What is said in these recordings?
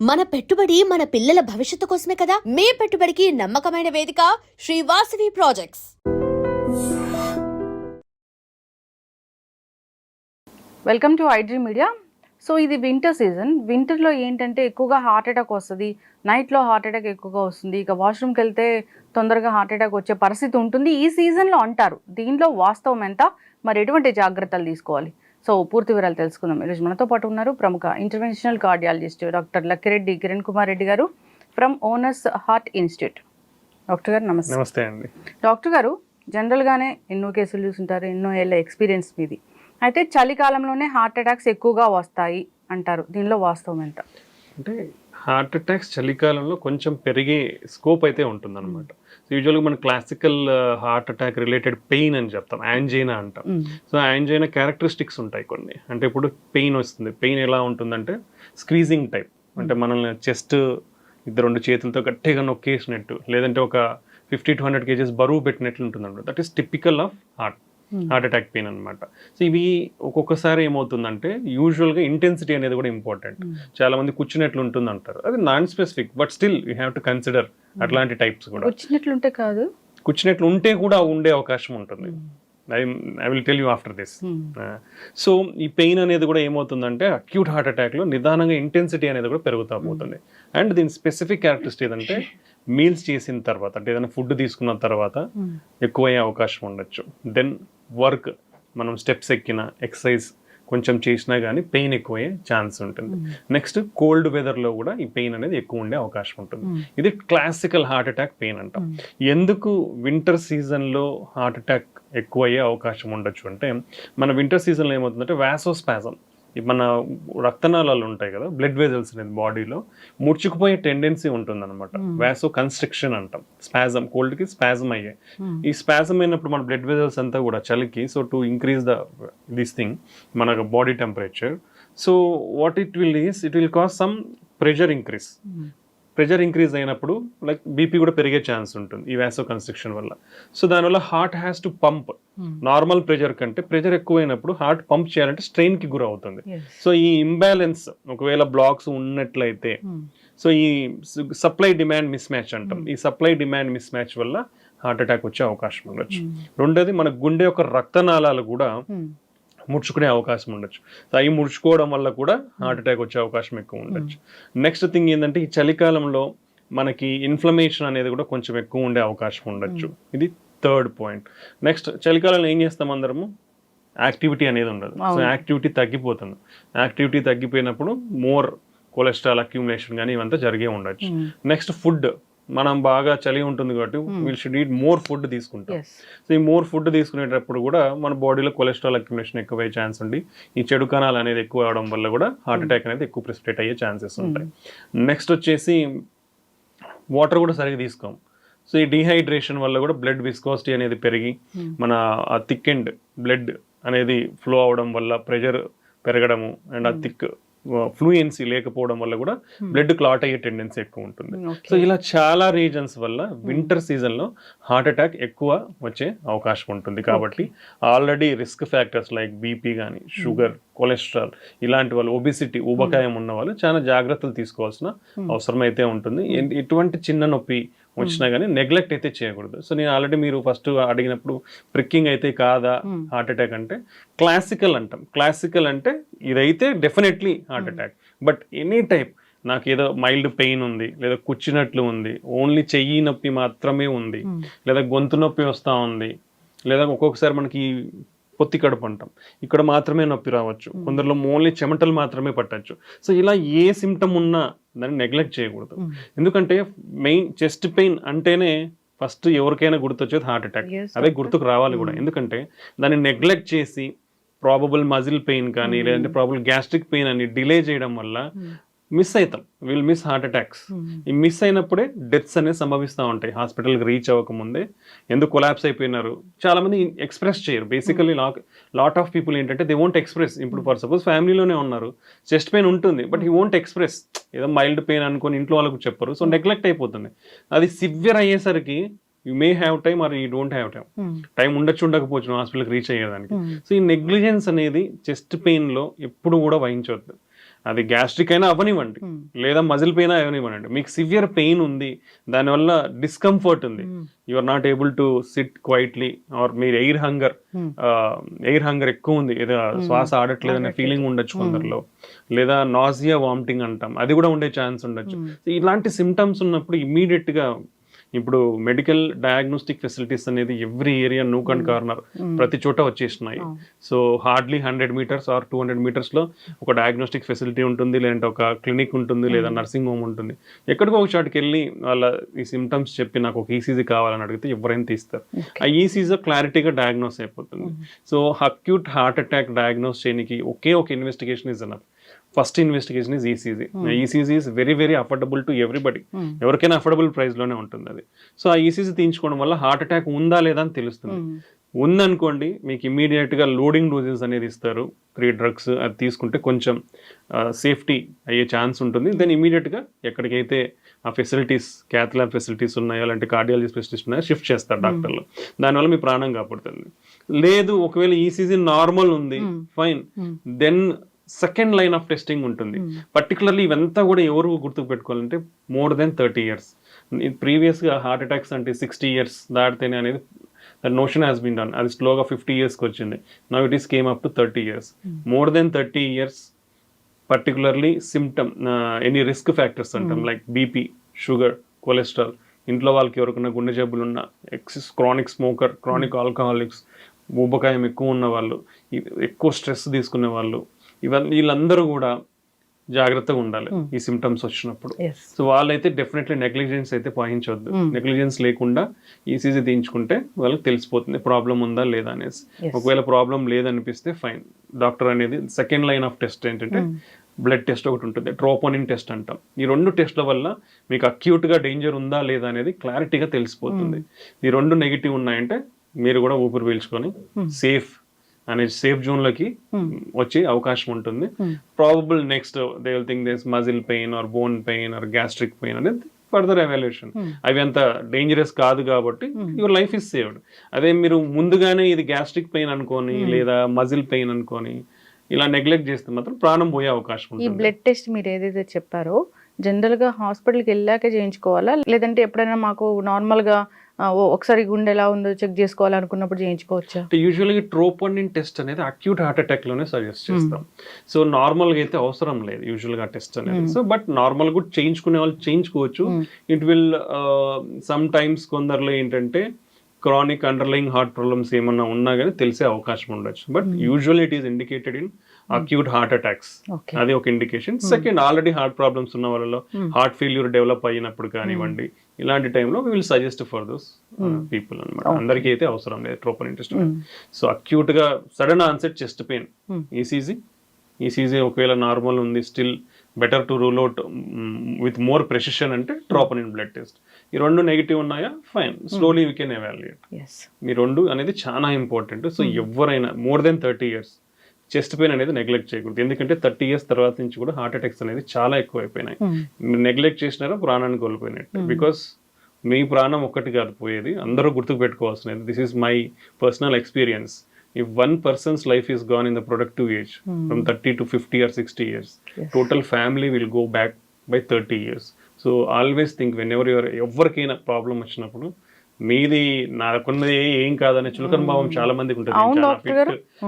మన పెట్టుబడి మన పిల్లల భవిష్యత్తు కోసమే కదా? మీ పెట్టుబడికి నమ్మకమైన వేదిక Srivasavi projects welcome to iDream media so ఇది వింటర్ సీజన్ వింటర్లో ఏంటంటే ఎక్కువగా హార్ట్ అటాక్ వస్తుంది. నైట్లో హార్ట్ అటాక్ ఎక్కువగా వస్తుంది. ఇక వాష్రూమ్కి వెళ్తే తొందరగా హార్ట్ అటాక్ వచ్చే పరిస్థితి ఉంటుంది. ఈ సీజన్లో అంటారు. దీనిలో వాస్తవం ఎంత? మరి ఎటువంటి జాగ్రత్తలు తీసుకోవాలి? సో పూర్తి వివరాలు తెలుసుకుందాం. ఈరోజు మనతో పాటు ఉన్నారు ప్రముఖ interventional cardiologist doctor Lakkireddy Kiran Kumar Reddy గారు from owners heart institute. Doctor గారు నమస్తే. నమస్తే అండి. డాక్టర్ గారు జనరల్గానే ఎన్నో కేసులు చూసుంటారు ఎన్నో ఏళ్ళ ఎక్స్పీరియన్స్ మీది. అయితే చలికాలంలోనే హార్ట్ అటాక్స్ ఎక్కువగా వస్తాయి అంటారు. దీనిలో వాస్తవం ఎంత? అంటే హార్ట్ అటాక్స్ చలికాలంలో కొంచెం పెరిగే స్కోప్ అయితే ఉంటుందన్నమాట. సో యూజువల్గా మన classical heart attack related pain అని చెప్తాం. యాంజైనా అంటాం. సో యాంజైనా క్యారెక్టరిస్టిక్స్ ఉంటాయి కొన్ని. అంటే ఇప్పుడు పెయిన్ వస్తుంది. పెయిన్ ఎలా ఉంటుందంటే స్క్వీజింగ్ టైప్ అంటే మనల్ని చెస్ట్ ఇద్దరు రెండు చేతులతో గట్టిగా నొక్కేసినట్టు. లేదంటే ఒక ఫిఫ్టీ టు హండ్రెడ్ కేజెస్ బరువు పెట్టినట్లు ఉంటుంది that is typical of heart heart attack pain అనమాట సో ఇవి ఒక్కొక్కసారి ఏమవుతుందంటే యూజువల్గా ఇంటెన్సిటీ అనేది కూడా ఇంపార్టెంట్ చాలా మంది కూర్చున్నట్లు ఉంటుంది అంటారు అది non specific but still you have to consider అట్లాంటి టైప్స్ కూడా. వచ్చినట్లుంటే కాదు. కూర్చున్నట్లు ఉంటే కూడా ఉండే అవకాశం ఉంటుంది. I I will tell you after this so ఈ పెయిన్ అనేది కూడా ఏమవుతుందంటే అక్యూట్ హార్ట్ అటాక్లో నిదానంగా ఇంటెన్సిటీ అనేది కూడా పెరుగుతూ పోతుంది. అండ్ దీని స్పెసిఫిక్ క్యారెక్టరిస్టిక్ ఏదంటే మీల్స్ చేసిన తర్వాత అంటే ఏదైనా ఫుడ్ తీసుకున్న తర్వాత ఎక్కువయ్యే అవకాశం ఉండొచ్చు. దెన్ వర్క్ మనం స్టెప్స్ ఎక్కిన ఎక్సర్సైజ్ కొంచెం చేసినా కానీ పెయిన్ ఎక్కువయ్యే ఛాన్స్ ఉంటుంది. నెక్స్ట్ కోల్డ్ వెదర్లో కూడా ఈ పెయిన్ అనేది ఎక్కువ ఉండే అవకాశం ఉంటుంది. ఇది క్లాసికల్ హార్ట్ అటాక్ పెయిన్ అంటాం. ఎందుకు వింటర్ సీజన్లో హార్ట్ అటాక్ ఎక్కువ అయ్యే అవకాశం ఉండొచ్చు అంటే మన వింటర్ సీజన్లో ఏమవుతుందంటే వ్యాసోస్పాజం మన రక్తనాళాలు ఉంటాయి కదా బ్లడ్ వెజల్స్ అనేది బాడీలో ముడుచుకుపోయే టెండెన్సీ ఉంటుంది అనమాట వ్యాసో కన్స్ట్రక్షన్ అంటాం స్పాజం కోల్డ్కి స్పాజం అయ్యే. ఈ స్పాజం అయినప్పుడు మన బ్లడ్ వెజల్స్ అంతా కూడా చలికి so to increase the this thing మన body temperature so what it will is it will cause some pressure increase pressure increase అయినప్పుడు లైక్ బీపీ కూడా పెరిగే ఛాన్స్ ఉంటుంది ఈ వ్యాసో కన్స్ట్రక్షన్ వల్ల. సో దానివల్ల heart has to pump. Normal pressure కంటే pressure ఎక్కువైనప్పుడు హార్ట్ పంప్ చేయాలంటే strain కి గురి అవుతుంది సో ఈ ఇంబ్యాలెన్స్ ఒకవేళ బ్లాక్స్ ఉన్నట్లయితే సో ఈ సప్లై డిమాండ్ మిస్ మ్యాచ్ అంటాం ఈ సప్లై డిమాండ్ మిస్ మ్యాచ్ వల్ల హార్ట్ అటాక్ వచ్చే అవకాశం ఉండొచ్చు. రెండోది మన గుండె యొక్క రక్తనాళాలు కూడా ముడుచుకునే అవకాశం ఉండొచ్చు. సో అవి ముడుచుకోవడం వల్ల కూడా హార్ట్ అటాక్ వచ్చే అవకాశం ఎక్కువ ఉండొచ్చు. నెక్స్ట్ థింగ్ ఏంటంటే ఈ చలికాలంలో మనకి ఇన్ఫ్లమేషన్ అనేది కూడా కొంచెం ఎక్కువ ఉండే అవకాశం ఉండొచ్చు. ఇది థర్డ్ పాయింట్. నెక్స్ట్ చలికాలంలో ఏం చేస్తాం అందరము? యాక్టివిటీ అనేది ఉండదు. సో యాక్టివిటీ తగ్గిపోతుంది. యాక్టివిటీ తగ్గిపోయినప్పుడు మోర్ కొలెస్ట్రాల్ అక్యుములేషన్ కానీ ఇవంతా జరిగే ఉండొచ్చు. Next food. మనం బాగా చలి ఉంటుంది కాబట్టి we'll should eat more food తీసుకుంటాం. సో ఈ మోర్ ఫుడ్ తీసుకునేటప్పుడు కూడా మన బాడీలో కొలెస్ట్రాల్ అక్యుమిలేషన్ ఎక్కువ అయ్యే ఛాన్స్ ఉంది. ఈ చెడు కణాలు అనేది ఎక్కువ అవడం వల్ల కూడా హార్ట్ అటాక్ అనేది ఎక్కువ ప్రిస్ప్రేట్ అయ్యే ఛాన్సెస్ ఉంటాయి. నెక్స్ట్ వచ్చేసి వాటర్ కూడా సరిగ్గా తీసుకోం. సో ఈ డిహైడ్రేషన్ వల్ల కూడా బ్లడ్ విస్కాసిటీ అనేది పెరిగి మన ఆ థిక్ అండ్ బ్లడ్ అనేది ఫ్లో అవడం వల్ల ప్రెషర్ పెరగడము అండ్ ఆ థిక్ ఫ్లూయెన్సీ లేకపోవడం వల్ల కూడా బ్లడ్ క్లాట్ అయ్యే టెండెన్సీ ఎక్కువ ఉంటుంది. సో ఇలా చాలా రీజన్స్ వల్ల వింటర్ సీజన్లో హార్ట్ అటాక్ ఎక్కువ వచ్చే అవకాశం ఉంటుంది. కాబట్టి already risk factors like BP కానీ షుగర్ కొలెస్ట్రాల్ ఇలాంటి వాళ్ళు ఒబిసిటీ ఊబకాయం ఉన్న వాళ్ళు చాలా జాగ్రత్తలు తీసుకోవాల్సిన అవసరం అయితే ఉంటుంది. ఎటువంటి చిన్న నొప్పి వచ్చినా కానీ నెగ్లెక్ట్ అయితే చేయకూడదు. సో నేను ఆల్రెడీ మీరు ఫస్ట్ అడిగినప్పుడు ప్రిక్కింగ్ అయితే కాదా హార్ట్ అటాక్ అంటే క్లాసికల్ అంటాం. క్లాసికల్ అంటే ఇదైతే definitely heart attack but any type నాకు ఏదో మైల్డ్ పెయిన్ ఉంది లేదా కూర్చున్నట్లు ఉంది ఓన్లీ చెయ్యి నొప్పి మాత్రమే ఉంది లేదా గొంతు నొప్పి వస్తూ ఉంది లేదా ఒక్కొక్కసారి మనకి పొత్తి కడుపు అంటాం. ఇక్కడ మాత్రమే నొప్పి రావచ్చు. కొందరిలో ఓన్లీ చెమటలు మాత్రమే పట్టచ్చు. సో ఇలా ఏ సిమ్టమ్ ఉన్నా దాన్ని నెగ్లెక్ట్ చేయకూడదు. ఎందుకంటే మెయిన్ చెస్ట్ పెయిన్ అంటేనే ఫస్ట్ ఎవరికైనా గుర్తొచ్చేది హార్ట్ అటాక్. అదే గుర్తుకు రావాలి కూడా. ఎందుకంటే దాన్ని నెగ్లెక్ట్ చేసి ప్రాబబుల్ మజిల్ పెయిన్ కానీ లేదంటే ప్రాబుల్ గ్యాస్ట్రిక్ పెయిన్ అని డిలే చేయడం వల్ల మిస్ అవుతాం విల్ మిస్ హార్ట్ అటాక్స్ ఈ మిస్ అయినప్పుడే డెత్స్ అనేవి సంభవిస్తూ ఉంటాయి. హాస్పిటల్కి రీచ్ అవ్వకముందే. ఎందుకు కొలాప్స్ అయిపోయినారు? చాలా మంది ఎక్స్ప్రెస్ చేయరు. బేసికలీ లాట్ ఆఫ్ పీపుల్ ఏంటంటే దే వోంట్ ఎక్స్ప్రెస్ ఇప్పుడు ఫర్ సపోజ్ ఫ్యామిలీలోనే ఉన్నారు. చెస్ట్ పెయిన్ ఉంటుంది బట్ ఈ వోంట్ ఎక్స్ప్రెస్ ఏదో మైల్డ్ పెయిన్ అనుకొని ఇంట్లో వాళ్ళకు చెప్పరు. సో నెగ్లెక్ట్ అయిపోతుంది. అది సివియర్ అయ్యేసరికి you may have time or you don't have time time ఉండొచ్చు ఉండకపోవచ్చు హాస్పిటల్కి రీచ్ అయ్యేదానికి. సో ఈ నెగ్లిజెన్స్ అనేది చెస్ట్ పెయిన్లో ఎప్పుడు కూడా వహించవద్దు అది గ్యాస్ట్రిక్ అయినా అవ్వనివ్వండి. లేదా మజిల్ పెయిన్ అవనివ్వండి. మీకు సివియర్ పెయిన్ ఉంది దానివల్ల డిస్కంఫర్ట్ ఉంది. You are not able to sit quietly or మీరు ఎయిర్ హంగర్. ఎయిర్ హంగర్ ఎక్కువ ఉంది. ఏదో శ్వాస ఆడట్లేదు. ఫీలింగ్ ఉండొచ్చు కొందరిలో. లేదా నాజియా వామిటింగ్ అంటాం. అది కూడా ఉండే ఛాన్స్ ఉండొచ్చు. ఇలాంటి సిమ్టమ్స్ ఉన్నప్పుడు ఇమీడియట్గా ఇప్పుడు మెడికల్ డయాగ్నోస్టిక్ ఫెసిలిటీస్ అనేది every area nook and corner ప్రతి చోట వచ్చేసినాయి. So hardly hundred meters or two hundred మీటర్స్లో ఒక డయాగ్నోస్టిక్ ఫెసిలిటీ ఉంటుంది లేదంటే ఒక క్లినిక్ ఉంటుంది లేదా నర్సింగ్ హోమ్ ఉంటుంది. ఎక్కడికో ఒక చోటుకి వెళ్ళి వాళ్ళ ఈ సిమ్టమ్స్ చెప్పి నాకు ఒక ఈసీజీ కావాలని అడిగితే ఎవరైనా తీస్తారు. ఆ ఈసీజీ క్లారిటీగా డయాగ్నోస్ అయిపోతుంది. So acute heart attack diagnose చేయడానికి ఒకే ఒక investigation is enough first investigation is ECG ECG is very very affordable to everybody Hmm. ఎవరికైనా అఫోర్డబుల్ ప్రైస్లోనే ఉంటుంది అది సో ఆ ఈసీజీ తీయించుకోవడం వల్ల హార్ట్ అటాక్ ఉందా లేదా అని తెలుస్తుంది. Hmm. ఉందనుకోండి మీకు ఇమీడియట్గా లోడింగ్ డోసెస్ అనేది ఇస్తారు. త్రీ డ్రగ్స్ అది తీసుకుంటే కొంచెం సేఫ్టీ అయ్యే ఛాన్స్ ఉంటుంది. దెన్ ఇమీడియట్గా ఎక్కడికైతే ఆ ఫెసిలిటీస్ క్యాథ్లాబ్ ఫెసిలిటీస్ ఉన్నాయో అలాంటి కార్డియాలజీ ఫెసిలిటీస్ ఉన్నాయో షిఫ్ట్ చేస్తారు డాక్టర్లు దానివల్ల మీ ప్రాణం కాపాడుతుంది. లేదు ఒకవేళ ఈసీజీ నార్మల్ ఉంది fine then second line of testing ఉంటుంది. పర్టికులర్లీ ఇవంతా కూడా ఎవరు గుర్తుకు పెట్టుకోవాలంటే మోర్ దెన్ థర్టీ ఇయర్స్ ప్రీవియస్గా హార్ట్ అటాక్స్ అంటే సిక్స్టీ ఇయర్స్ దాటితేనే అనేది that notion has been done అది స్లోగా ఫిఫ్టీ ఇయర్స్కి వచ్చింది. Now it is came up to thirty years more than thirty years particularly symptom any risk factors అంటాం. Like BP sugar cholesterol ఇంట్లో వాళ్ళకి ఎవరికైనా గుండె జబ్బులు ఉన్న excess chronic smoker chronic alcoholics ఊబకాయం ఎక్కువ ఉన్న వాళ్ళు ఎక్కువ స్ట్రెస్ తీసుకునే వాళ్ళు ఇవన్నీ వీళ్ళందరూ కూడా జాగ్రత్తగా ఉండాలి ఈ సిమ్టమ్స్ వచ్చినప్పుడు. సో వాళ్ళైతే డెఫినెట్లీ నెగ్లిజెన్స్ అయితే పాటించవద్దు. నెగ్లిజెన్స్ లేకుండా ఈసీజీ తీయించుకుంటే వాళ్ళకి తెలిసిపోతుంది ప్రాబ్లం ఉందా లేదా అనేసి. ఒకవేళ ప్రాబ్లం లేదనిపిస్తే ఫైన్ డాక్టర్ అనేది సెకండ్ లైన్ ఆఫ్ టెస్ట్ ఏంటంటే బ్లడ్ టెస్ట్ ఒకటి ఉంటుంది ట్రోపోనిన్ టెస్ట్ అంటాం. ఈ రెండు టెస్ట్ల వల్ల మీకు acute గా డేంజర్ ఉందా లేదా అనేది క్లారిటీగా తెలిసిపోతుంది. ఈ రెండు నెగిటివ్ ఉన్నాయంటే మీరు కూడా ఊపిరి పీల్చుకొని సేఫ్ అనే సేఫ్ జోన్లోకి వచ్చే అవకాశం ఉంటుంది. Probable next they will think this muscle pain or bone pain or gastric pain అనేది ఫర్దర్ ఎవాల్యుయేషన్ అవి అంత డేంజరస్ కాదు కాబట్టి యువర్ లైఫ్ ఇస్ సేవ్డ్ అదే మీరు ముందుగానే ఇది గ్యాస్ట్రిక్ పెయిన్ అనుకొని లేదా మజిల్ పెయిన్ అనుకొని ఇలా నెగ్లెక్ట్ చేస్తే మాత్రం ప్రాణం పోయే అవకాశం ఈ ఉంటుంది. బ్లడ్ టెస్ట్ మీరు ఏదైతే చెప్పారో జనరల్గా హాస్పిటల్కి వెళ్ళాక చేయించుకోవాలా? లేదంటే ఎప్పుడైనా మాకు నార్మల్గా ఒకసారి గుండె ఎలా ఉందో చెక్ చేసుకోవాలనుకున్నప్పుడు చేయించుకోవచ్చా? అంటే యూజువల్గా ట్రోపోనిన్ టెస్ట్ అనేది అక్యూట్ హార్ట్ అటాక్లోనే సజెస్ట్ చేస్తాం. సో నార్మల్గా అయితే అవసరం లేదు యూజువల్గా టెస్ట్ అనేది. సో బట్ నార్మల్ కూడా చేయించుకునే వాళ్ళు చేయించుకోవచ్చు. ఇట్ విల్ సమ్ టైమ్స్ కొందరిలో ఏంటంటే క్రానిక్ అండర్లయింగ్ హార్ట్ ప్రాబ్లమ్స్ ఏమన్నా ఉన్నా కానీ తెలిసే అవకాశం ఉండొచ్చు. But usual it is indicated in acute heart attacks అది ఒక indication second already heart problems ఉన్న వాళ్ళలో హార్ట్ ఫెయిల్యూర్ డెవలప్ అయినప్పుడు కానివ్వండి ఇలాంటి టైంలో will suggest for those people అనమాట అందరికీ అయితే అవసరం లేదు troponin interest so అక్యూట్గా sudden onset chest pain ECG ECG ఒకవేళ నార్మల్ ఉంది still better to rule out with more precision అంటే ట్రోపన్ ఇన్ బ్లడ్ టెస్ట్ ఈ రెండు నెగిటివ్ ఉన్నాయా? Fine slowly we can evaluate మీ రెండు అనేది చాలా ఇంపార్టెంట్ సో ఎవరైనా more than thirty years chest pain అనేది నెగ్లెక్ట్ చేయకూడదు. ఎందుకంటే థర్టీ ఇయర్స్ తర్వాత నుంచి కూడా హార్ట్ అటాక్స్ అనేది చాలా ఎక్కువ అయిపోయినాయి మీరు నెగ్లెక్ట్ చేసినారా? ప్రాణాన్ని కోల్పోయినట్టు. బికాస్ మీ ప్రాణం ఒక్కటి కాదు పోయేది అందరూ గుర్తుకు పెట్టుకోవాల్సినది this is my personal experience if one person's life is gone in the productive age from thirty to fifty or sixty years total family will go back by thirty years so always think whenever ever ఎవరికైనా problem వచ్చినప్పుడు మీది నాకున్నది ఏం కాదనే చులకన భావం చాలా మందికి ఉంటుంది.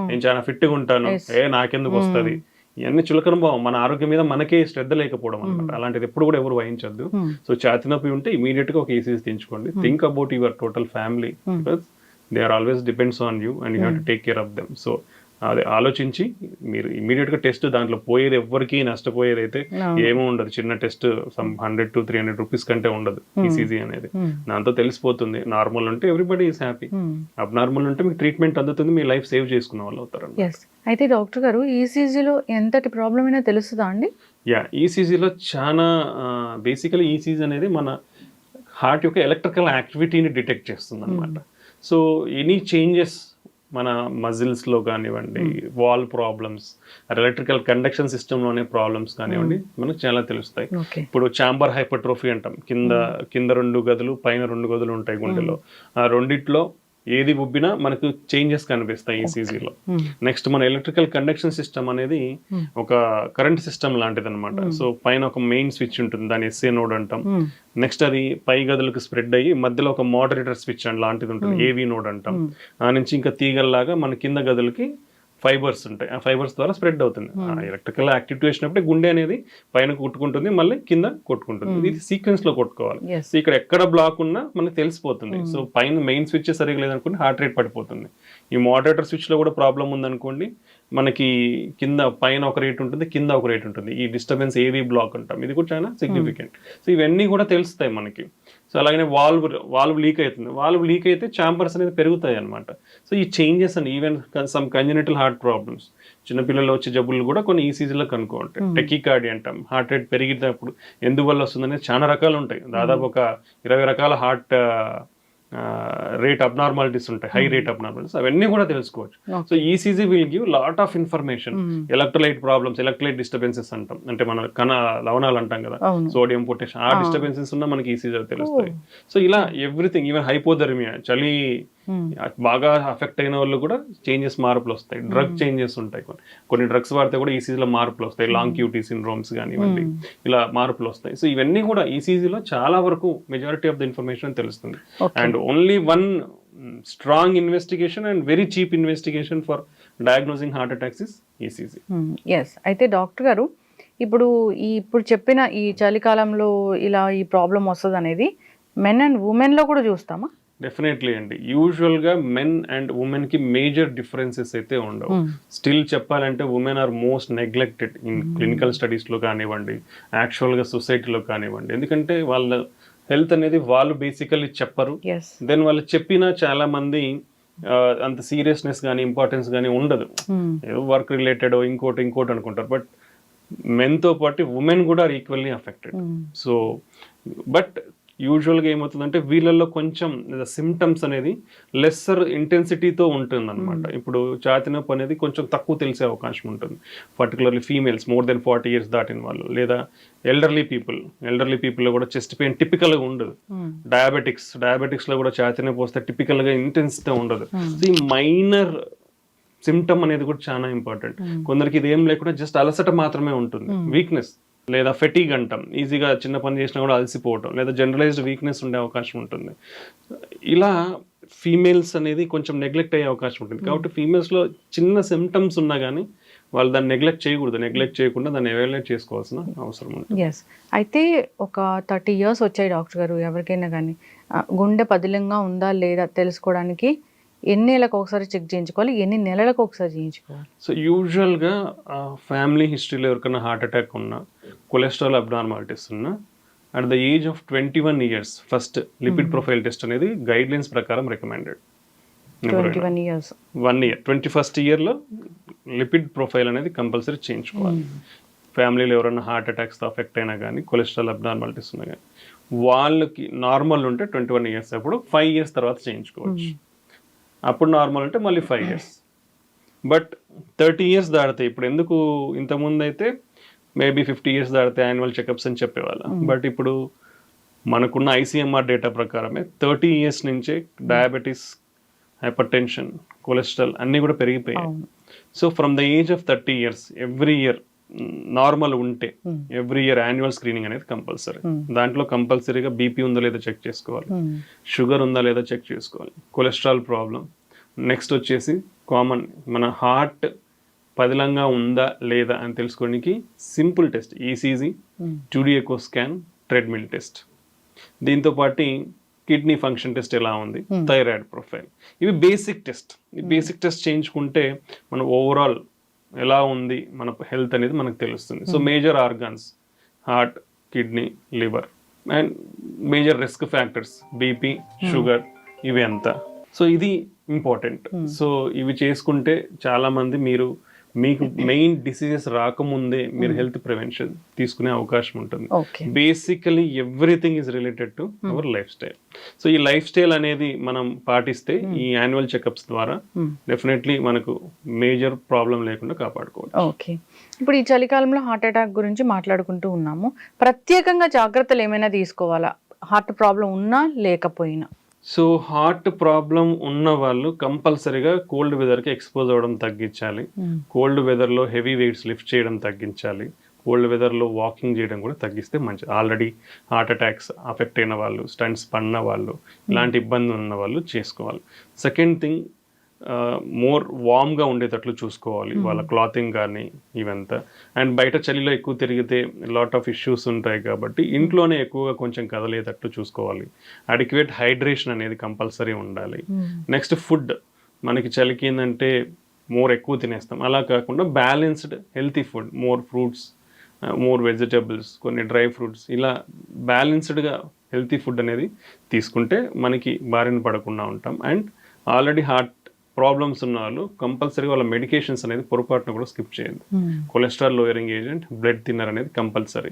నేను చాలా ఫిట్గా ఉంటాను. ఏ నాకెందుకు వస్తది? ఇవన్నీ చులకన భావం. మన ఆరోగ్యం మీద మనకే శ్రద్ధ లేకపోవడం అనమాట అలాంటిది ఎప్పుడు కూడా ఎవరు వహించొద్దు. సో ఛాతి నొప్పి ఉంటే ఇమీడియట్గా ఒక ఈసీజీ తెచ్చుకోండి think about your total family they are always depends on you and you have to take care of them so అది ఆలోచించి మీరు ఇమీడియట్గా టెస్ట్ దాంట్లో పోయేది ఎవ్వరికి నష్టపోయేది అయితే ఏమీ ఉండదు. చిన్న test some hundred to three hundred rupees కంటే ఉండదు ఈసీజీ అనేది. దాంతో తెలిసిపోతుంది. నార్మల్ ఉంటే everybody is happy abnormal ఉంటే మీకు ట్రీట్మెంట్ అందుతుంది మీ లైఫ్ సేవ్ చేసుకునే వాళ్ళు అవుతారు అయితే డాక్టర్ గారు ఈసీజీలో ఎంతటి ప్రాబ్లం అయినా తెలుస్తుందా అండి? యా ఈసీజీలో చాలా బేసికలీ ఈసీజీ అనేది మన హార్ట్ యొక్క ఎలక్ట్రికల్ యాక్టివిటీని డిటెక్ట్ చేస్తుంది అనమాట సో ఎనీ చేంజెస్ మన మజిల్స్లో కానివ్వండి వాల్ ప్రాబ్లమ్స్ ఎలక్ట్రికల్ కండక్షన్ సిస్టంలోనే ప్రాబ్లమ్స్ కానివ్వండి మనకు చాలా తెలుస్తాయి. ఇప్పుడు చాంబర్ హైపర్ట్రోఫీ అంటాం. కింద కింద రెండు గదులు పైన రెండు గదులు ఉంటాయి గుండెలో. ఆ రెండిట్లో ఏది ఉబ్బినా మనకు చేంజెస్ కనిపిస్తాయి ఈసీజీలో నెక్స్ట్ మన ఎలక్ట్రికల్ కండక్షన్ సిస్టమ్ అనేది ఒక కరెంట్ సిస్టమ్ లాంటిది అనమాట సో పైన ఒక మెయిన్ స్విచ్ ఉంటుంది దాని ఎస్ఏ నోడ్ అంటాం. నెక్స్ట్ అది పై గదులకు స్ప్రెడ్ అయ్యి మధ్యలో ఒక మోడరేటర్ స్విచ్ లాంటిది ఉంటుంది ఏవి నోడ్ అంటాం. ఆ నుంచి ఇంకా తీగల్లాగా మన కింద గదులకి ఫైబర్స్ ఉంటాయి. ఆ ఫైబర్స్ ద్వారా స్ప్రెడ్ అవుతుంది. ఎలక్ట్రికల్ యాక్టివిటీ వచ్చినప్పుడు గుండె అనేది పైన కొట్టుకుంటుంది మళ్ళీ కింద కొట్టుకుంటుంది. ఇది సీక్వెన్స్లో కొట్టుకోవాలి. ఇక్కడ ఎక్కడ బ్లాక్ ఉన్నా మనకు తెలిసిపోతుంది. సో పైన మెయిన్ స్విచ్ సరిగా లేదనుకోండి హార్ట్ రేట్ పడిపోతుంది. ఈ మోడరేటర్ స్విచ్లో కూడా ప్రాబ్లం ఉందనుకోండి మనకి కింద పైన ఒక రేట్ ఉంటుంది కింద ఒక రేట్ ఉంటుంది. ఈ డిస్టర్బెన్స్ ఏవి బ్లాక్ అంటాం. ఇది కూడా చాలా సిగ్నిఫికెంట్ సో ఇవన్నీ కూడా తెలుస్తాయి మనకి. సో అలాగనే వాల్వ్ వాల్వ్ లీక్ అవుతుంది. వాల్వ్ లీక్ అయితే చాంబర్స్ అనేది పెరుగుతాయి అనమాట సో ఈ changes and even some congenital heart problems చిన్నపిల్లలు వచ్చే జబ్బులు కూడా కొన్ని ఈసీజీలో కనుక్కోంటాయి టెకికార్డి అంటాం. హార్ట్ రేట్ పెరిగినప్పుడు ఎందువల్ల వస్తుందనేది చాలా రకాలు ఉంటాయి. దాదాపు ఒక ఇరవై రకాల హార్ట్ రేట్ అబ్నార్మాలిటీస్ ఉంటాయి హై రేట్ అబ్నార్మాలిటీస్ అవన్నీ కూడా తెలుసుకోవచ్చు. So ECG will give lot of information. Electrolyte problems electrolyte disturbances అంటాం. అంటే మన కణ లవణాలు అంటాం కదా. సోడియం పొటాషియం ఆ డిస్టర్బెన్సెస్ ఉన్నా మనకి ఈసీజీ తెలుస్తాయి. సో ఇలా ఎవ్రీథింగ్ ఈవెన్ హైపోథర్మియా చలి బాగా అఫెక్ట్ అయిన వాళ్ళు కూడా చేంజెస్ మార్పులు వస్తాయి. డ్రగ్ చేంజెస్ ఉంటాయి కొన్ని. కొన్ని డ్రగ్స్ వాడితే కూడా ఈసీజీలో మార్పులు వస్తాయి. లాంగ్ క్యూటీ సిండ్రోమ్స్ కానివ్వండి ఇలా మార్పులు వస్తాయి. సో ఇవన్నీ కూడా ఈసీజీలో చాలా వరకు మెజారిటీ ఆఫ్ ద ఇన్ఫర్మేషన్ తెలుస్తుంది. And only one strong investigation and very cheap investigation for diagnosing heart attacks is ECG yes అయితే డాక్టర్ గారు ఇప్పుడు ఈ ఇప్పుడు చెప్పిన ఈ చలికాలంలో ఇలా ఈ ప్రాబ్లం వస్తుంది అనేది మెన్ అండ్ ఉమెన్లో కూడా చూస్తామా? డెఫినెట్లీ అండి. యూజువల్గా మెన్ అండ్ ఉమెన్కి మేజర్ డిఫరెన్సెస్ అయితే ఉండవు. స్టిల్ చెప్పాలంటే women are most neglected in clinical స్టడీస్లో కానివ్వండి యాక్చువల్గా సొసైటీలో కానివ్వండి. ఎందుకంటే వాళ్ళ హెల్త్ అనేది వాళ్ళు బేసికల్లీ చెప్పరు. దెన్ వాళ్ళు చెప్పినా చాలా మంది అంత సీరియస్నెస్ కానీ ఇంపార్టెన్స్ కానీ ఉండదు. ఏదో వర్క్ రిలేటెడ్ ఇంకోటి ఇంకోటి అనుకుంటారు. బట్ మెన్తో పాటు ఉమెన్ కూడా are equally affected so but యూజువల్గా ఏమవుతుందంటే వీళ్ళల్లో కొంచెం సిమ్టమ్స్ అనేది లెస్సర్ ఇంటెన్సిటీతో ఉంటుంది అనమాట ఇప్పుడు ఛాతి నొప్పి అనేది కొంచెం తక్కువ తెలిసే అవకాశం ఉంటుంది. Particularly females more than forty years దాటిన వాళ్ళు. లేదా ఎల్డర్లీ పీపుల్ ఎల్డర్లీ పీపుల్లో కూడా చెస్ట్ పెయిన్ టిపికల్గా ఉండదు. డయాబెటిక్స్ డయాబెటిక్స్లో కూడా ఛాతి నొప్పి వస్తే టిపికల్గా ఇంటెన్సిటీ ఉండదు. సో ఈ మైనర్ సిమ్టమ్ అనేది కూడా చాలా ఇంపార్టెంట్ కొందరికి ఇది ఏం లేకుండా జస్ట్ అలసట మాత్రమే ఉంటుంది. వీక్నెస్ లేదా ఫెటీగ్ అంటాం. ఈజీగా చిన్న పని చేసినా కూడా అలసిపోవటం లేదా జనరలైజ్డ్ వీక్నెస్ ఉండే అవకాశం ఉంటుంది. ఇలా ఫీమేల్స్ అనేది కొంచెం నెగ్లెక్ట్ అయ్యే అవకాశం ఉంటుంది. కాబట్టి ఫీమేల్స్లో చిన్న సిమ్టమ్స్ ఉన్నా కానీ వాళ్ళు దాన్ని నెగ్లెక్ట్ చేయకూడదు. నెగ్లెక్ట్ చేయకుండా దాన్ని ఎవాల్యుయేట్ చేసుకోవాల్సిన అవసరం ఉంటుంది. ఎస్ అయితే ఒక థర్టీ ఇయర్స్ వచ్చాయి డాక్టర్ గారు ఎవరికైనా కానీ గుండె పదిలంగా ఉందా లేదా తెలుసుకోవడానికి ఎన్ని నెలలకు ఒకసారి చెక్ చేయించుకోవాలి? ఎన్ని నెలలకు ఒకసారి చేయించుకోవాలి? సో యూజువల్గా ఫ్యామిలీ హిస్టరీలో ఎవరికైనా హార్ట్ అటాక్ ఉన్నా కొలెస్ట్రాల్ అబ్నార్మాలిటీస్ ఉన్నా at the age of twenty one years first lipid profile test అనేది గైడ్ లైన్స్ ప్రకారం recommended. One year twenty first ఇయర్లో లిపిడ్ ప్రొఫైల్ అనేది కంపల్సరీ చేయించుకోవాలి. ఫ్యామిలీలో ఎవరైనా హార్ట్ అటాక్స్తో అఫెక్ట్ అయినా కానీ కొలెస్ట్రాల్ అబ్నార్మాలిటీస్ ఉన్నా కానీ వాళ్ళకి నార్మల్ ఉంటే ట్వంటీ వన్ ఇయర్స్ అప్పుడు ఫైవ్ ఇయర్స్ తర్వాత చేయించుకోవచ్చు. అప్పుడు నార్మల్ అంటే మళ్ళీ five years. But thirty years దాడితే ఇప్పుడు ఎందుకు ఇంతకుముందు అయితే మేబీ ఫిఫ్టీ ఇయర్స్ దాడితే యాన్యువల్ చెకప్స్ అని చెప్పేవాళ్ళం. బట్ ఇప్పుడు మనకున్న ఐసీఎంఆర్ డేటా ప్రకారమే థర్టీ ఇయర్స్ నుంచే డయాబెటీస్ హైపర్ టెన్షన్ కొలెస్ట్రాల్ అన్నీ కూడా పెరిగిపోయాయి. So from the age of thirty years every year normal ఉంటే ఎవ్రీ ఇయర్ యాన్యువల్ స్క్రీనింగ్ అనేది కంపల్సరీ దాంట్లో కంపల్సరీగా బీపీ ఉందో లేదో చెక్ చేసుకోవాలి. షుగర్ ఉందా లేదా చెక్ చేసుకోవాలి. కొలెస్ట్రాల్ ప్రాబ్లం నెక్స్ట్ వచ్చేసి కామన్ మన హార్ట్ పదిలంగా ఉందా లేదా అని తెలుసుకోవడానికి simple test ECG two D echo scan treadmill test. దీంతో పాటు కిడ్నీ ఫంక్షన్ టెస్ట్ ఎలా ఉంది? Thyroid profile. ఇవి బేసిక్ టెస్ట్. ఈ బేసిక్ టెస్ట్ చేయించుకుంటే మన ఓవరాల్ ఎలా ఉంది? మన హెల్త్ అనేది మనకు తెలుస్తుంది. So major organs heart kidney liver and major risk factors BP sugar ఇవి అంతా. సో ఇది ఇంపార్టెంట్. సో ఇవి చేసుకుంటే చాలా మంది మీరు మీకు మెయిన్ డిసీజెస్ రాకముందే మీరు హెల్త్ ప్రివెన్షన్ తీసుకునే అవకాశం ఉంటుంది. Basically everything is related to our life style so ఈ లైఫ్ స్టైల్ అనేది మనం పాటిస్తే ఈ యాన్యువల్ చెకప్స్ ద్వారా డెఫినెట్లీ మనకు మేజర్ ప్రాబ్లం లేకుండా కాపాడుకోవచ్చు. ఓకే ఇప్పుడు ఈ చలికాలంలో హార్ట్ అటాక్ గురించి మాట్లాడుకుంటూ ఉన్నాము. ప్రత్యేకంగా జాగ్రత్తలు ఏమైనా తీసుకోవాలా? హార్ట్ ప్రాబ్లం ఉన్నా లేకపోయినా? సో హార్ట్ ప్రాబ్లం ఉన్న వాళ్ళు కంపల్సరీగా కోల్డ్ వెదర్కి ఎక్స్పోజ్ అవ్వడం తగ్గించాలి. కోల్డ్ వెదర్లో హెవీ వెయిట్స్ లిఫ్ట్ చేయడం తగ్గించాలి. కోల్డ్ వెదర్లో వాకింగ్ చేయడం కూడా తగ్గిస్తే మంచిది ఆల్రెడీ హార్ట్ అటాక్స్ అఫెక్ట్ అయిన వాళ్ళు స్టంట్స్ పడిన వాళ్ళు ఇలాంటి ఇబ్బంది ఉన్న వాళ్ళు చేసుకోవాలి. సెకండ్ థింగ్ మోర్ వామ్గా ఉండేటట్లు చూసుకోవాలి. వాళ్ళ క్లాతింగ్ కానీ ఇవంతా. అండ్ బయట చలిలో ఎక్కువ తిరిగితే లాట్ ఆఫ్ ఇష్యూస్ ఉంటాయి కాబట్టి ఇంట్లోనే ఎక్కువగా కొంచెం కదలేటట్టు చూసుకోవాలి. అడిక్వేట్ హైడ్రేషన్ అనేది కంపల్సరీ ఉండాలి. నెక్స్ట్ ఫుడ్ మనకి చలికి ఏంటంటే మోర్ ఎక్కువ తినేస్తాం. అలా కాకుండా balanced healthy food more fruits more vegetables కొన్ని డ్రై ఫ్రూట్స్ ఇలా బ్యాలెన్స్డ్గా హెల్తీ ఫుడ్ అనేది తీసుకుంటే మనకి బారిన పడకుండా ఉంటాం. అండ్ ఆల్రెడీ హార్ట్ ప్రాబ్లమ్స్ ఉన్న వాళ్ళు కంపల్సరీగా వాళ్ళ మెడికేషన్స్ అనేది పొరపాటున కూడా స్కిప్ చేయదు cholesterol lowering agent blood thinner అనేది కంపల్సరీ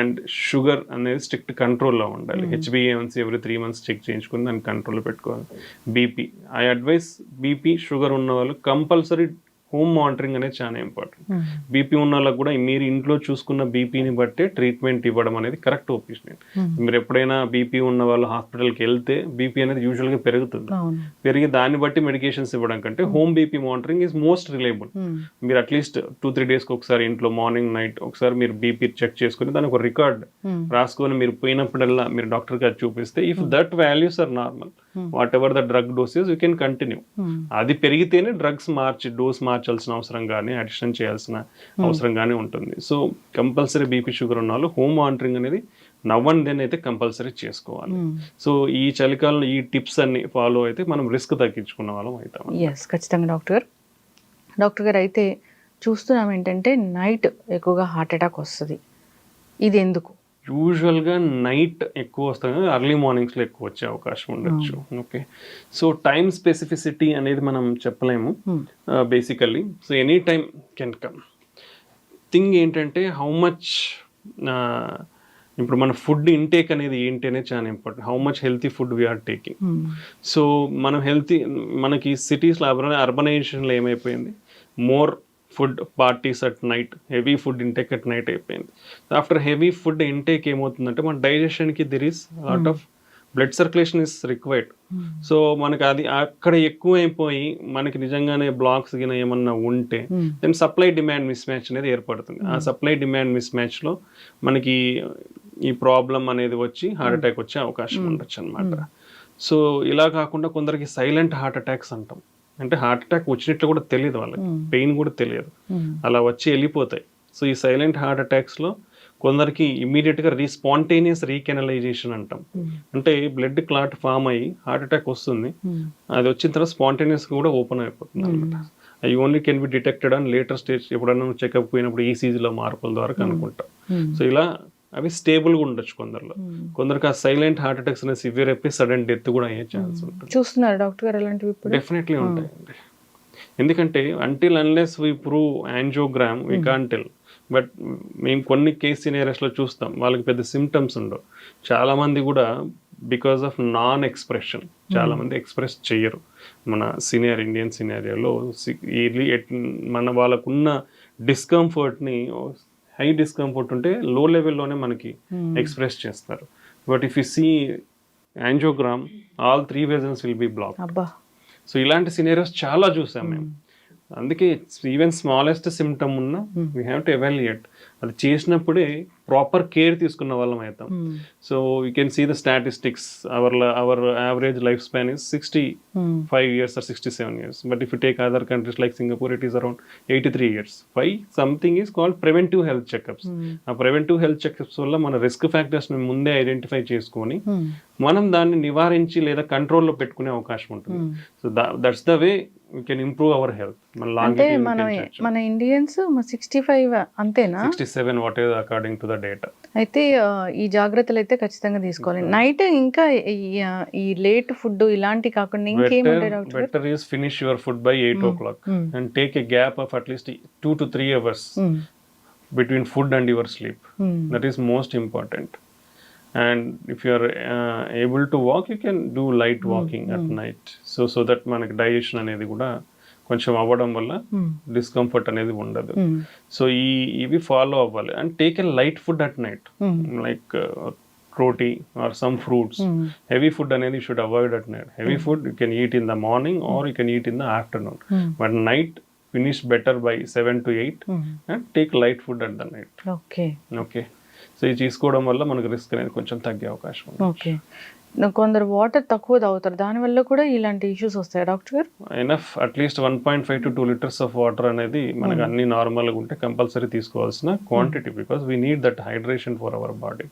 అండ్ షుగర్ అనేది స్ట్రిక్ట్ కంట్రోల్లో ఉండాలి. H B A one C every three months check చేయించుకుని దాన్ని కంట్రోల్లో పెట్టుకోవాలి. BP I advise BP sugar ఉన్న వాళ్ళు కంపల్సరీ హోమ్ మానిటరింగ్ అనేది చాలా ఇంపార్టెంట్ బీపీ ఉన్న వాళ్ళకి కూడా మీరు ఇంట్లో చూసుకున్న బీపీని బట్టే ట్రీట్మెంట్ ఇవ్వడం అనేది కరెక్ట్ ఒపీనియన్ మీరు ఎప్పుడైనా బీపీ ఉన్న వాళ్ళు హాస్పిటల్కి వెళ్తే బీపీ అనేది యూజువల్గా పెరుగుతుంది. పెరిగి దాన్ని బట్టి మెడికేషన్స్ ఇవ్వడం కంటే home BP monitoring is most reliable మీరు అట్లీస్ట్ టూ త్రీ డేస్కి ఒకసారి ఇంట్లో మార్నింగ్ నైట్ ఒకసారి మీరు బీపీ చెక్ చేసుకుని దానికి ఒక రికార్డ్ రాసుకొని మీరు పోయినప్పుడల్లా మీరు డాక్టర్ గారు చూపిస్తే if that values are normal whatever the drug doses you can continue అది పెరిగితేనే డ్రగ్స్ మార్చి డోస్ మార్చాల్సిన అవసరం కానీ అడిషన్ చేయాల్సిన అవసరం కానీ ఉంటుంది. సో కంపల్సరీ బీపీ షుగర్ ఉన్న వాళ్ళు హోమ్ మానిటరింగ్ అనేది నవ్ అండ్ దెన్ అయితే కంపల్సరీ చేసుకోవాలి. సో ఈ చలికాలంలో ఈ టిప్స్ అన్ని ఫాలో అయితే మనం రిస్క్ తగ్గించుకున్న వాళ్ళం అవుతాం ఎస్ ఖచ్చితంగా డాక్టర్ గారు. డాక్టర్ గారు అయితే చూస్తున్నాం ఏంటంటే నైట్ ఎక్కువగా హార్ట్ అటాక్ వస్తుంది. ఇది ఎందుకు? యూజువల్గా నైట్ ఎక్కువ వస్తుంది కానీ ఎర్లీ మార్నింగ్స్లో ఎక్కువ వచ్చే అవకాశం ఉండొచ్చు. ఓకే. సో టైం స్పెసిఫిసిటీ అనేది మనం చెప్పలేము. Basically. So any time can come. Thing ఏంటంటే హౌ మచ్ ఇప్పుడు మన ఫుడ్ ఇంటేక్ అనేది ఏంటి అనేది చాలా important. How much healthy food we are taking. So మనం హెల్తీ మనకి సిటీస్లో అర్బన్ అర్బనైజేషన్లో ఏమైపోయింది? More food parties at night heavy food intake at night అయిపోయింది. ఆఫ్టర్ హెవీ ఫుడ్ ఇంటేక్ ఏమవుతుందంటే మన డైజెషన్కి there is lot of blood circulation is required so మనకి అది అక్కడ ఎక్కువ అయిపోయి మనకి నిజంగానే బ్లాక్స్ గిన ఏమన్నా ఉంటే then supply demand mismatch అనేది ఏర్పడుతుంది. ఆ సప్లై డిమాండ్ మిస్ మ్యాచ్లో మనకి ఈ ప్రాబ్లం అనేది వచ్చి హార్ట్ అటాక్ వచ్చే అవకాశం ఉండొచ్చు అనమాట సో ఇలా కాకుండా కొందరికి సైలెంట్ హార్ట్ అటాక్స్ అంటాం. అంటే హార్ట్ అటాక్ వచ్చినట్లు కూడా తెలియదు వాళ్ళకి. పెయిన్ కూడా తెలియదు. అలా వచ్చి వెళ్ళిపోతాయి. సో ఈ సైలెంట్ హార్ట్ అటాక్స్లో కొందరికి ఇమీడియట్గా రీ స్పాంటేనియస్ రీకెనలైజేషన్ అంటాం. అంటే బ్లడ్ క్లాట్ ఫామ్ అయ్యి హార్ట్ అటాక్ వస్తుంది. అది వచ్చిన తర్వాత స్పాంటేనియస్ కూడా ఓపెన్ అయిపోతుంది అనమాట అవి ఓన్లీ కెన్ బి డిటెక్టెడ్ అని లేటర్ స్టేజ్ ఎప్పుడైనా చెకప్ పోయినప్పుడు ఈసీజీలో మార్పుల ద్వారా కనుక్కుంటాం. సో ఇలా అవి స్టేబుల్గా ఉండొచ్చు కొందరిలో. కొందరికి ఆ సైలెంట్ హార్ట్ అటాక్స్ అనేది సివియర్ అయిపోయి సడన్ డెత్ కూడా అయ్యే ఛాన్స్ ఉంటుంది. చూస్తున్నారు డాక్టర్ గారు అలాంటివి డెఫినెట్లీ ఉంటాయండి. ఎందుకంటే until unless we prove angiogram we can tell but మేము కొన్ని కేస్ సినేరియస్లో చూస్తాం. వాళ్ళకి పెద్ద సిమ్టమ్స్ ఉండవు. చాలా మంది కూడా బికాస్ ఆఫ్ నాన్ ఎక్స్ప్రెషన్ చాలా మంది ఎక్స్ప్రెస్ చెయ్యరు మన సీనియర్ ఇండియన్ సినేరియోలో ఇర్లీ మన వాళ్ళకున్న డిస్కంఫర్ట్ని హై డిస్కంఫర్ట్ ఉంటే లో లెవెల్లోనే మనకి ఎక్స్ప్రెస్ చేస్తారు. But if you see angiogram all three vessels will be block so ఇలాంటి సినేరియోస్ చాలా చూసాం మేము. అందుకే ఈవెన్ స్మాలెస్ట్ సిమ్టమ్ ఉన్నా వీ హ్యావ్ టు ఎవాల్యుయేట్ అది చేసినప్పుడే ప్రాపర్ కేర్ తీసుకున్న వాళ్ళం అవుతాం. So you can see the statistics our our average life span is sixty five years or sixty seven years but if you take other countries like Singapore it is around eighty three years why something is called preventive health checkups ఆ preventive health checkups వల్ల మన risk factors ముందే identify చేసుకొని మనం దాన్ని నివారించి లేదా కంట్రోల్లో పెట్టుకునే అవకాశం ఉంటుంది. So that's the way we can improve our health మన అంటే మనం మన ఇండియన్స్ సిక్స్టీ ఫైవ్ అంతేనా sixty seven what is according to the data అయితే ఈ జాగ్రత్తలు అయితే ఖచ్చితంగా తీసుకోవాలి నైట్ ఇంకా ఈ- లేట్ ఫుడ్ ఇలాంటి కాకుండా గారు? Better is finish your food by eight o'clock and take a gap of at least two to three hours hmm. between food and your sleep. Hmm. That is if you are uh, able to walk, you can do light walking at night. So so that మనకి digestion అనేది కూడా కొంచెం అవ్వడం వల్ల discomfort అనేది ఉండదు. So ఈ ఇవి ఫాలో అవ్వాలి. And take a light food at night like roti or some fruits. Heavy food అనేది should avoid at night heavy food you can eat in the morning or you can eat in the afternoon but night finish better by seven to eight and take light food at the night okay okay so ఇది తీసుకోవడం వల్ల మనకు risk అనేది కొంచెం తగ్గే అవకాశం ఉంది. Okay. కొందరు వాటర్ తక్కువ తాగుతారు. దానివల్ల కూడా ఇలాంటి ఇష్యూస్ వస్తాయి డాక్టర్ గారు? Enough at least one point five to two litres of water అనేది మనకు అన్ని నార్మల్గా ఉంటే కంపల్సరీ తీసుకోవాల్సిన quantity because we need that hydration for our body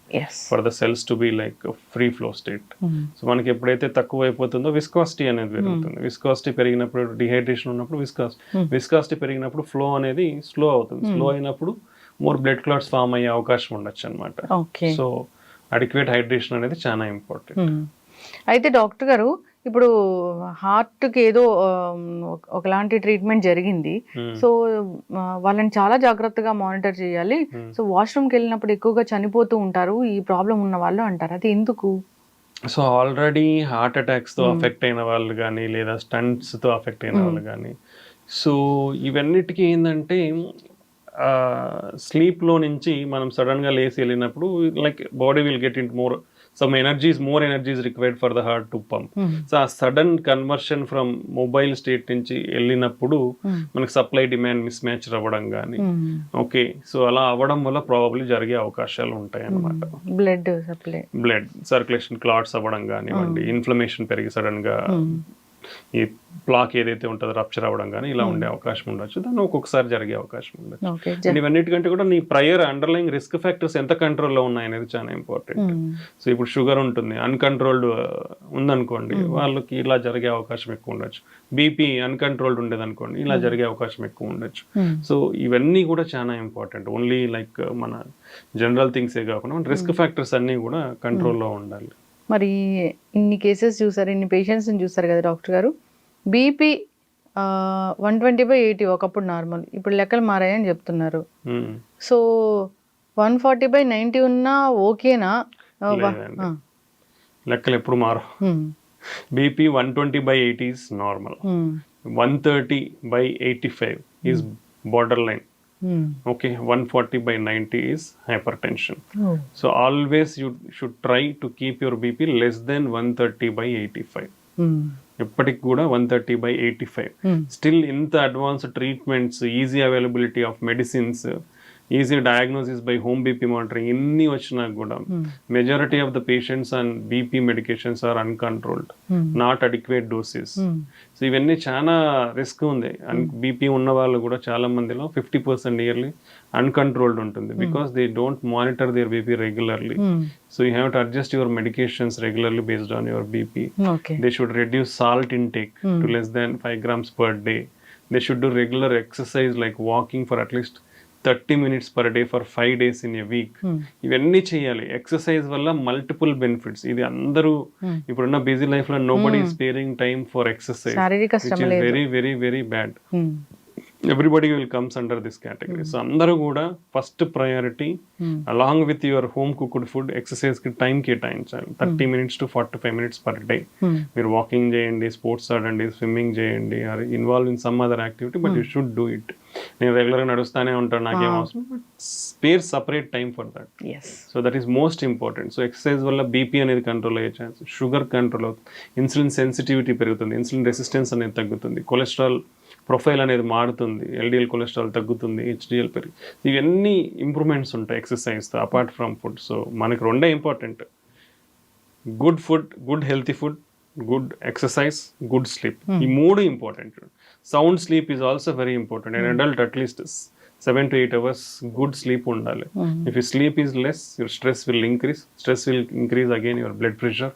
for the cells to be like free flow state so మనకి ఎప్పుడైతే తక్కువ అయిపోతుందో విస్కాసిటీ అనేది పెరుగుతుంది. విస్కాసిటీ పెరిగినప్పుడు డిహైడ్రేషన్ ఉన్నప్పుడు విస్కాస్ విస్కాసిటీ పెరిగినప్పుడు ఫ్లో అనేది స్లో అవుతుంది. స్లో అయినప్పుడు మోర్ బ్లడ్ క్లాట్స్ ఫామ్ అయ్యే అవకాశం ఉండొచ్చు అనమాట సో అడిక్వేట్ హైడ్రేషన్ అనేది చాలా ఇంపార్టెంట్. అయితే డాక్టర్ గారు ఇప్పుడు హార్ట్కి ఏదో ఒకలాంటి ట్రీట్మెంట్ జరిగింది. సో వాళ్ళని చాలా జాగ్రత్తగా మానిటర్ చేయాలి. సో వాష్రూమ్కి వెళ్ళినప్పుడు ఎక్కువగా చనిపోతూ ఉంటారు. ఈ ప్రాబ్లం ఉన్న వాళ్ళు అంటారు? అది ఎందుకు? సో ఆల్రెడీ హార్ట్ అటాక్స్తో అఫెక్ట్ అయిన వాళ్ళు కానీ లేదా స్టంట్స్తో అఫెక్ట్ అయిన వాళ్ళు కానీ సో ఇవన్నిటికీ ఏంటంటే స్లీప్లో నుంచి మనం సడన్గా లేచి వెళ్ళినప్పుడు like body will get in more some energies more energies required for the heart to pump so ఆ sudden conversion from mobile state నుంచి వెళ్ళినప్పుడు మనకి సప్లై డిమాండ్ మిస్ మ్యాచ్ అవ్వడం కానీ. ఓకే సో అలా అవ్వడం వల్ల ప్రాబబ్లీ జరిగే అవకాశాలు ఉంటాయి అన్నమాట blood supply blood circulation clots అవ్వడం కానివ్వండి ఇన్ఫ్లమేషన్ పెరిగి సడన్గా ఈ ప్లాక్ ఏదైతే ఉంటుందో రప్చర్ అవ్వడం కానీ ఇలా ఉండే అవకాశం ఉండొచ్చు. దాన్ని ఒక్కొక్కసారి జరిగే అవకాశం ఉండొచ్చు. ఇవన్నిటికంటే కూడా నీ ప్రయర్ అండర్లైన్ రిస్క్ ఫ్యాక్టర్స్ ఎంత కంట్రోల్లో ఉన్నాయనేది చాలా ఇంపార్టెంట్ సో ఇప్పుడు షుగర్ ఉంటుంది అన్కంట్రోల్డ్ ఉందనుకోండి వాళ్ళకి ఇలా జరిగే అవకాశం ఎక్కువ ఉండొచ్చు. బీపీ అన్కంట్రోల్డ్ ఉండేది అనుకోండి ఇలా జరిగే అవకాశం ఎక్కువ ఉండొచ్చు. సో ఇవన్నీ కూడా చాలా ఇంపార్టెంట్ ఓన్లీ లైక్ మన జనరల్ థింగ్సే కాకుండా రిస్క్ ఫ్యాక్టర్స్ అన్నీ కూడా కంట్రోల్లో ఉండాలి. మరి ఇన్ని కేసెస్ చూసారు ఇన్ని పేషెంట్స్ని చూసారు కదా డాక్టర్ గారు BP one twenty by eighty ఒకప్పుడు నార్మల్ ఇప్పుడు లెక్కలు మారాయని చెప్తున్నారు Hmm. So one forty by ninety ఉన్నా ఓకేనా. లెక్కలు ఎప్పుడు మారు. BP one twenty by eighty normal. One thirty by eighty five is border line. Okay one forty by ninety is hypertension. So always you should try to keep your BP less than one thirty by eighty five. ఎప్పటికి కూడా one thirty by eighty five. Still ఇంత advanced treatments easy availability of medicines easy diagnosis by home BP monitoring ఇన్ని వచ్చినా కూడా majority of the patients and BP medications are uncontrolled Hmm. Not adequate doses Hmm. So ఇవన్నీ చాలా risk ఉంది. BP ఉన్న వాళ్ళు కూడా చాలా మందిలో ఫిఫ్టీ పర్సెంట్ ఇయర్లీ అన్కంట్రోల్డ్ ఉంటుంది. Because they don't monitor their BP regularly Hmm. So you have to adjust your medications regularly based on your BP okay they should reduce salt intake to less than 5 grams per day. They should do regular exercise like walking for 30 minutes per day for 5 days in a week. ఇవన్నీ చేయాలి. Exercise వల్ల multiple benefits ఇది అందరూ ఇప్పుడున్న busy లైఫ్లో no body sparing time for exercise very very very bad. Everybody will comes under this category so అందరూ కూడా first priority along with your home cooked food ఎక్సర్సైజ్కి time కేటాయించాలి. Thirty minutes to forty five minutes per day. మీరు walking చేయండి sports ఆడండి swimming చేయండి or involve in some other activity but you should do it నేను రెగ్యులర్గా నడుస్తానే ఉంటాను నాకేం అవసరం? But spare separate time for that so that is most important so exercise వల్ల బీపీ అనేది కంట్రోల్ అయ్యే ఛాన్స్ షుగర్ కంట్రోల్ అవుతుంది. ఇన్సులిన్ సెన్సిటివిటీ పెరుగుతుంది. ఇన్సులిన్ రెసిస్టెన్స్ అనేది తగ్గుతుంది. కొలెస్ట్రాల్ ప్రొఫైల్ అనేది మారుతుంది ఎల్డిఎల్ కొలెస్ట్రాల్ తగ్గుతుంది హెచ్డిఎల్ పెరిగి ఇవన్నీ ఇంప్రూవ్మెంట్స్ ఉంటాయి ఎక్సర్సైజ్తో అపార్ట్ ఫ్రమ్ ఫుడ్ సో మనకి రెండే important good food good healthy food good exercise good sleep ఈ మూడు important sound sleep is also very important and adult at least seven to eight hours good sleep ఉండాలి. If you sleep is less your stress will increase stress will increase again your blood pressure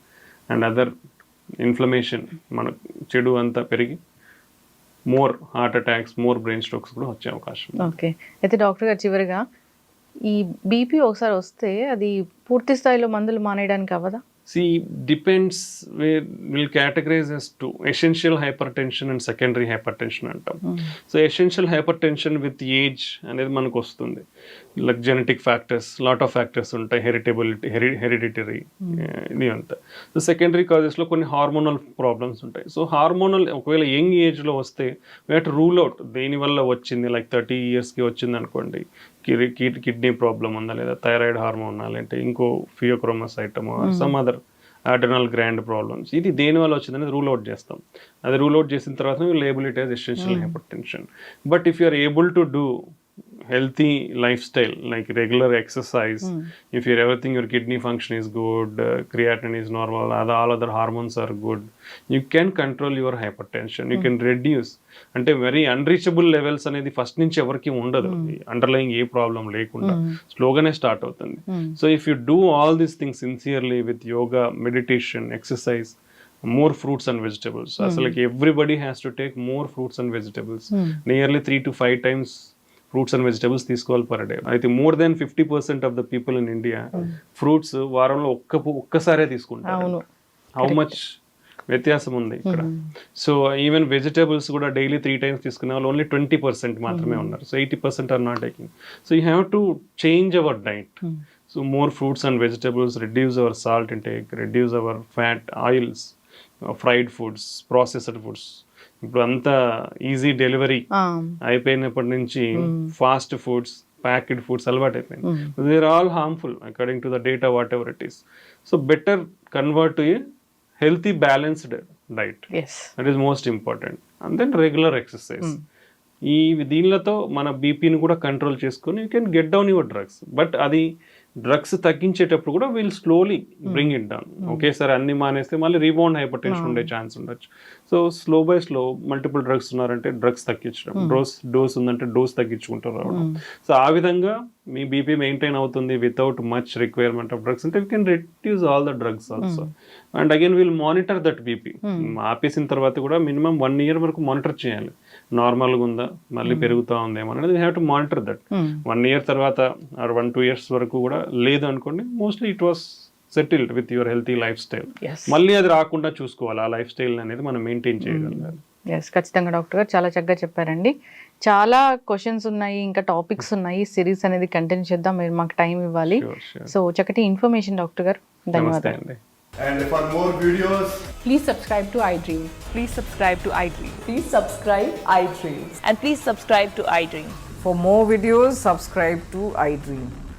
and other inflammation మన చెడు అంతా పెరిగి more heart attacks more brain strokes కూడా వచ్చే అవకాశం. Okay అయితే doctor గారు చివరిగా ఈ బీపీ ఒకసారి వస్తే అది పూర్తి స్థాయిలో మందులు మానేయడానికి అవ్వదా See, depends. We will categorize as two essential hypertension and secondary hypertension అంటాం so essential hyper with age అనేది మనకు వస్తుంది like genetic factors lot of factors ఉంటాయి హెరిటబిలిటీ హెరి హెరిడిటరీ ఇది అంతా. సో సెకండరీ కాజెస్లో కొన్ని హార్మోనల్ ప్రాబ్లమ్స్ ఉంటాయి. సో హార్మోనల్ ఒకవేళ యంగ్ ఏజ్లో వస్తే వీ టు రూల్ అవుట్ దేనివల్ల వచ్చింది లైక్ థర్టీ ఇయర్స్కి వచ్చింది అనుకోండి. కిడ్నీ ప్రాబ్లం ఉందా లేదా థైరాయిడ్ హార్మోన్ లేదంటే ఇంకో pheochromocytoma some other adrenal gland problems ఇది దేని వల్ల వచ్చిందనేది రూల్ అవుట్ చేస్తాం. అది రూల్ అవుట్ చేసిన తర్వాత label it as essential hypertension but if you are able to do healthy lifestyle like regular exercise if your everything your kidney function is good uh, creatinine is normal other, all other hormones are good you can control your hypertension you can reduce అంటే very unreachable levels అనేది first నుంచి ఎవరికి ఉండదు underlying ఏ problem లేకుండా స్లోగానే start అవుతుంది so if you do all these things sincerely with yoga meditation exercise more fruits and vegetables అసలు everybody has to take more fruits and vegetables nearly three to five times fruits and vegetables తీసుకోవాలి per day అయితే more than fifty percent of the people in India fruits వారంలో ఒక్క ఒక్కసారే తీసుకుంటారు. How much వ్యత్యాసం ఉంది ఇక్కడ? సో ఈవెన్ వెజిటబుల్స్ కూడా డైలీ త్రీ టైమ్స్ తీసుకునే వాళ్ళు ఓన్లీ ట్వంటీ పర్సెంట్ మాత్రమే ఉన్నారు. So eighty percent are not taking so you have to change our diet so more fruits and vegetables reduce our salt intake reduce our fat oils fried foods processed foods ఇప్పుడు అంతా easy delivery అయిపోయినప్పటి నుంచి fast foods packed foods అలవాటు అయిపోయింది they're all harmful according to the data whatever it is so better convert to a healthy balanced diet that is most important and then regular exercise ఈ దీనిలతో మన బీపీని కూడా control చేసుకొని you can get down your drugs but అది drugs తగ్గించేటప్పుడు కూడా we'll slowly bring it down ఒకేసారి అన్ని మానేస్తే మళ్ళీ రీబౌండ్ హైపర్ టెన్షన్ ఉండే ఛాన్స్ ఉండొచ్చు. So slow by slow multiple drugs ఉన్నారంటే డ్రగ్స్ తగ్గించడం. డోస్ డోస్ ఉందంటే డోస్ తగ్గించుకుంటూ రావడం. సో ఆ విధంగా మీ బీపీ మెయింటైన్ అవుతుంది without much requirement of drugs. అంటే you can reduce all the drugs also. And again will monitor that BP. ఆపేసిన తర్వాత కూడా మినిమం వన్ ఇయర్ వరకు మానిటర్ చేయాలి. నార్మల్గా ఉందా? మళ్ళీ పెరుగుతా ఉందేమో అనేది we have to monitor that. One year తర్వాత ఆర్ వన్ టూ ఇయర్స్ వరకు కూడా లేదు అనుకోండి mostly it was settle with your healthy lifestyle మళ్ళీ అది రాకుండా చూసుకోవాలి. ఆ లైఫ్ స్టైల్ అనేది మనం మెయింటైన్ mm. చేయగలగాలి. ఖచ్చితంగా డాక్టర్ గారు చాలా చక్కగా చెప్పారండి. చాలా క్వశ్చన్స్ ఉన్నాయి ఇంకా టాపిక్స్ ఉన్నాయి. సిరీస్ అనేది కంటిన్యూ చేద్దాం. మీరు మాకు టైం ఇవ్వాలి. సో చక్కటి ఇన్ఫర్మేషన్ డాక్టర్ గారు. ధన్యవాదాలు. And for more videos, please subscribe to iDream. Please subscribe to iDream. Please subscribe iDream. And please subscribe to iDream. For more videos, subscribe to iDream.